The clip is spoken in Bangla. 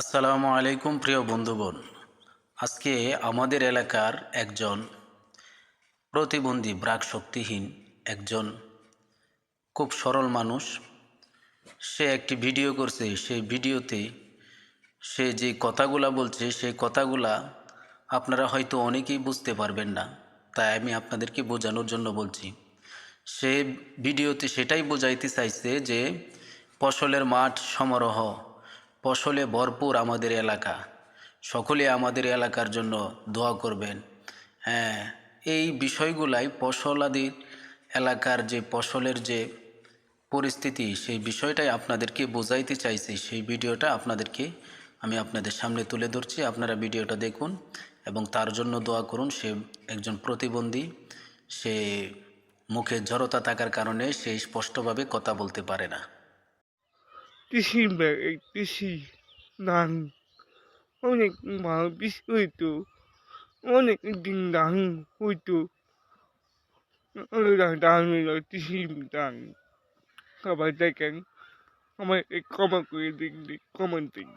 আসসালামু আলাইকুম প্রিয় বন্ধুগণ। আজকে আমাদের এলাকার একজন প্রতিবন্ধী ব্রাক শক্তিহীন একজন খুব সরল মানুষ। সে একটি ভিডিও করছে, সেই ভিডিওতে সে যে কথাগুলা বলছে, সেই কথাগুলা আপনারা হয়তো অনেকেই বুঝতে পারবেন না, তাই আমি আপনাদেরকে বোঝানোর জন্য বলছি। সে ভিডিওতে সেটাই বোঝাইতে চাইছে যে ফসলের মাঠ সমারোহ ফসলে ভরপুর আমাদের এলাকা। সকলে আমাদের এলাকার জন্য দোয়া করবেন। হ্যাঁ এই বিষয়গুলাই ফসলাদির এলাকার যে ফসলের যে পরিস্থিতি, সেই বিষয়টাই আপনাদেরকে বোঝাইতে চাইছি। সেই ভিডিওটা আপনাদেরকে আমি আপনাদের সামনে তুলে ধরছি। আপনারা ভিডিওটা দেখুন এবং তার জন্য দোয়া করুন। সে একজন প্রতিবন্ধী, সে মুখে জড়তা থাকার কারণে সে স্পষ্টভাবে কথা বলতে পারে না। কৃষি কৃষি ধান। অনেক ভালো বিষ হইতো, অনেক দিন ধান হইতো। ধান হইল কৃষি ধান। সবাই দেখেন আমার ক্ষমা করে দেখলে কমান দিন।